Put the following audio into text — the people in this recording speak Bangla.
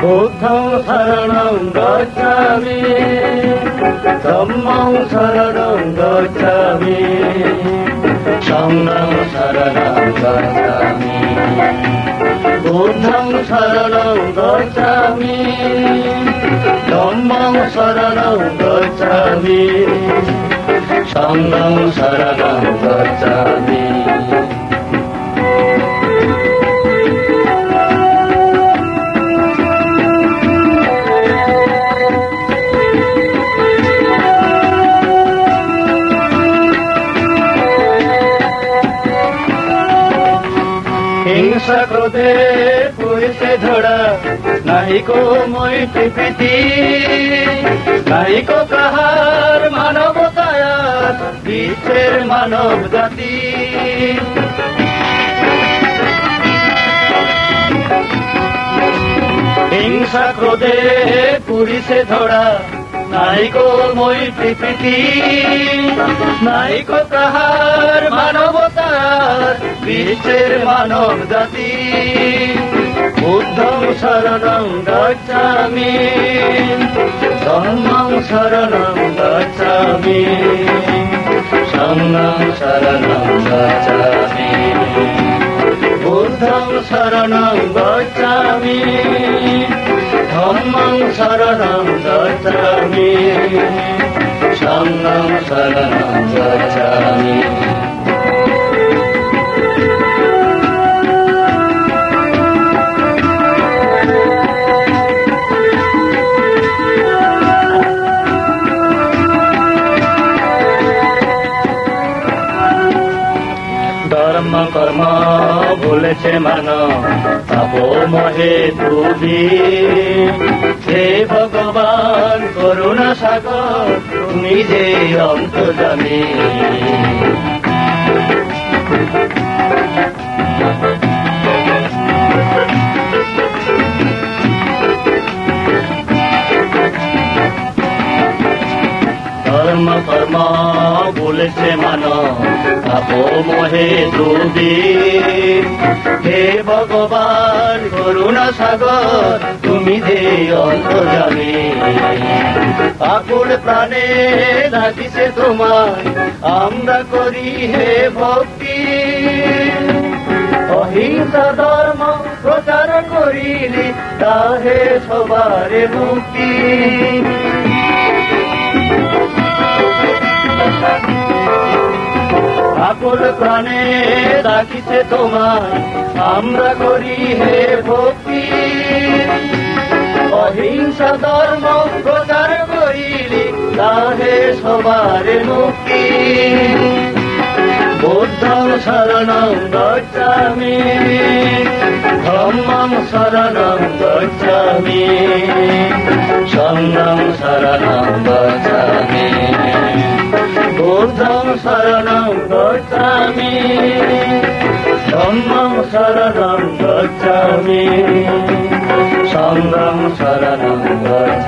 ബുദ്ധം ശരണം ഗച്ഛാമി ധമ്മം ശരണം ഗച്ഛാമി സംഘം ശരണം ഗച്ഛാമി ബുദ്ധം ശരണം ഗച്ഛാമി ധമ്മം ശരണം ഗച്ഛാമി സംഘം ശരണം ഗച്ഛാമി হিংসা ক্রোধে পুরিছে ঝড়া নাহিকো মৈত্রী প্রীতি। নাহিকো কাহার মানবতায়ার বিশ্বের মানব জাতি। হিংসা ক্রোধে পুরিছে ধরা। নাইকো মৈত্রী প্রীতি। নাইকো কাহার মানবতার বিশ্বের মানব জাতি। বুদ্ধং শরণং গচ্ছামি। ধম্মং শরণং গচ্ছামি। সঙ্গং শরণং গচ্ছামি। বুদ্ধং শরণং গচ্ছামি। ধম্মং শরণং গচ্ছামি। সঙ্গং শরণং গচ্ছামি। ধর্ম কর্ম ভুলেছে মান। পাপ মহে তুমি। হে ভগবান করুণা সাগর তুমি যে অন্তর্জামী ধর্ম কর্ম বলেছে মান পাপ মোহে তুমি হে ভগবান, করুণা সাগর, তুমি যে অন্তর্জামী আকুল প্রাণে ডাকিছে তোমায়, আমরা করি হে ভক্তি। অহিংসা ধর্ম প্রচার করিলি, তাহে সবার মুক্তি। আকুল প্রাণে ডাকিছে তোমার, আমরা করি হে ভক্তি। অহিংসা ধর্ম প্রচার করিলি তাহে সবার মুক্তি। বুদ্ধং শরণং গচ্ছামি ধম্মং শরণং গচ্ছামি সঙ্গং শরণং গচ্ছামি বুদ্ধং শরণং গচ্ছামি শরণম শরণং গচ্ছামি সঙ্গং শরণম গচ্ছামি